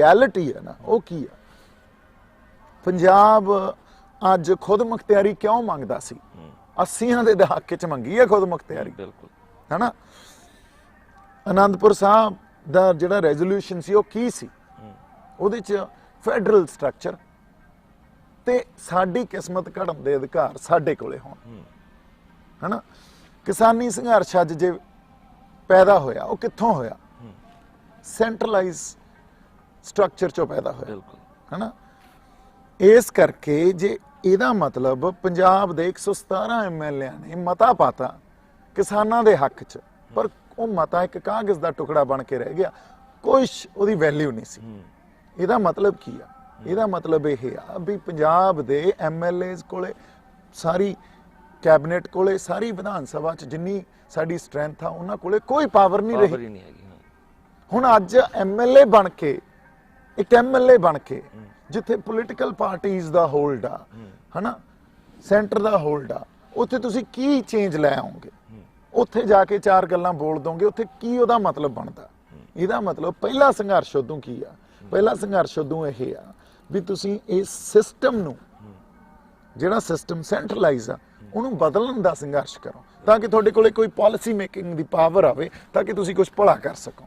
Reality ਹੈ ਨਾ ਉਹ ਕੀ ਹੈ? ਪੰਜਾਬ ਅੱਜ ਖੁਦ ਮੁਖਤਿਆਰੀ ਕਿਉਂ ਮੰਗਦਾ ਸੀ? 80ਾਂ ਦੇ ਦਹਾਕੇ ਚ ਮੰਗੀ ਹੈ ਖੁਦ ਮੁਖਤਿਆਰੀ ਬਿਲਕੁਲ। ਹੈਨਾ? ਆਨੰਦਪੁਰ ਸਾਹਿਬ ਦਾ ਜਿਹੜਾ ਰੈਜ਼ੋਲੂਸ਼ਨ ਸੀ ਉਹ ਕੀ ਸੀ? ਉਹਦੇ ਚ ਫੈਡਰਲ ਸਟਰਕਚਰ ਤੇ ਸਾਡੀ ਕਿਸਮਤ ਘੜਨ ਦੇ ਅਧਿਕਾਰ ਸਾਡੇ ਕੋਲੇ ਹੋਣ। ਹੈਨਾ? ਕਿਸਾਨੀ ਸੰਘਰਸ਼ ਅੱਜ ਜੇ ਪੈਦਾ ਹੋਇਆ ਉਹ ਕਿੱਥੋਂ ਹੋਇਆ? ਸੈਂਟਰਲਾਈਜ਼ ਸਟਰਕਚਰ ਚੋਂ ਪੈਦਾ ਹੋਇਆ। ਬਿਲਕੁਲ। ਹਨਾ? ਇਸ ਕਰਕੇ ਜੇ ਇਹਦਾ ਮਤਲਬ ਪੰਜਾਬ ਦੇ 117 ਐਮਐਲਏ ਨੇ ਮਤਾ ਪਾਤਾ ਕਿਸਾਨਾਂ ਦੇ ਹੱਕ 'ਚ ਪਰ ਉਹ ਮਤਾ ਇੱਕ ਕਾਗਜ਼ ਦਾ ਟੁਕੜਾ ਬਣ ਕੇ ਰਹਿ ਗਿਆ ਕੁਛ ਉਹਦੀ ਵੈਲਿਊ ਨਹੀਂ ਸੀ। ਇਹਦਾ ਮਤਲਬ ਕੀ ਆ? ਇਹਦਾ ਮਤਲਬ ਇਹ ਆ ਵੀ ਪੰਜਾਬ ਦੇ ਐਮਐਲਏਜ਼ ਕੋਲੇ ਸਾਰੀ ਕੈਬਨਿਟ ਕੋਲੇ ਸਾਰੀ ਵਿਧਾਨ ਸਭਾ 'ਚ ਜਿੰਨੀ ਸਾਡੀ ਸਟਰੈਂਥ ਆ ਉਹਨਾਂ ਕੋਲੇ ਕੋਈ ਪਾਵਰ ਨਹੀਂ ਰਹੀ। ਹੁਣ ਅੱਜ ਐਮਐਲਏ ਬਣ ਕੇ ਇੱਕ ਐਮਐਲਏ ਬਣ ਕੇ, ਜਿੱਥੇ ਪੋਲੀਟੀਕਲ ਪਾਰਟੀਆਂ ਦਾ ਹੋਲਡ ਆ, ਹਨਾ? ਸੈਂਟਰ ਦਾ ਹੋਲਡ ਆ, ਉੱਥੇ ਤੁਸੀਂ ਕੀ ਚੇਂਜ ਲੈ ਆਉਂਗੇ ਉੱਥੇ ਜਾ ਕੇ ਚਾਰ ਗੱਲਾਂ ਬੋਲ ਦੋਗੇ, ਉੱਥੇ ਕੀ ਉਹਦਾ ਮਤਲਬ ਬਣਦਾ? ਇਹਦਾ ਮਤਲਬ ਪਹਿਲਾ ਸੰਘਰਸ਼ ਉਦੋਂ ਕੀ ਆ? ਪਹਿਲਾ ਸੰਘਰਸ਼ ਉਦੋਂ ਇਹ ਆ ਵੀ ਤੁਸੀਂ ਇਸ ਸਿਸਟਮ ਨੂੰ, ਜਿਹੜਾ ਸਿਸਟਮ ਸੈਂਟਰਲਾਈਜ਼ ਆ, ਉਹਨੂੰ ਬਦਲਣ ਦਾ ਸੰਘਰਸ਼ ਕਰੋ, ਤਾਂ ਕਿ ਤੁਹਾਡੇ ਕੋਲੇ ਕੋਈ ਪਾਲਿਸੀ ਮੇਕਿੰਗ ਦੀ ਪਾਵਰ ਆਵੇ, ਤਾਂ ਕਿ ਤੁਸੀਂ ਕੁਝ ਭਲਾ ਕਰ ਸਕੋ।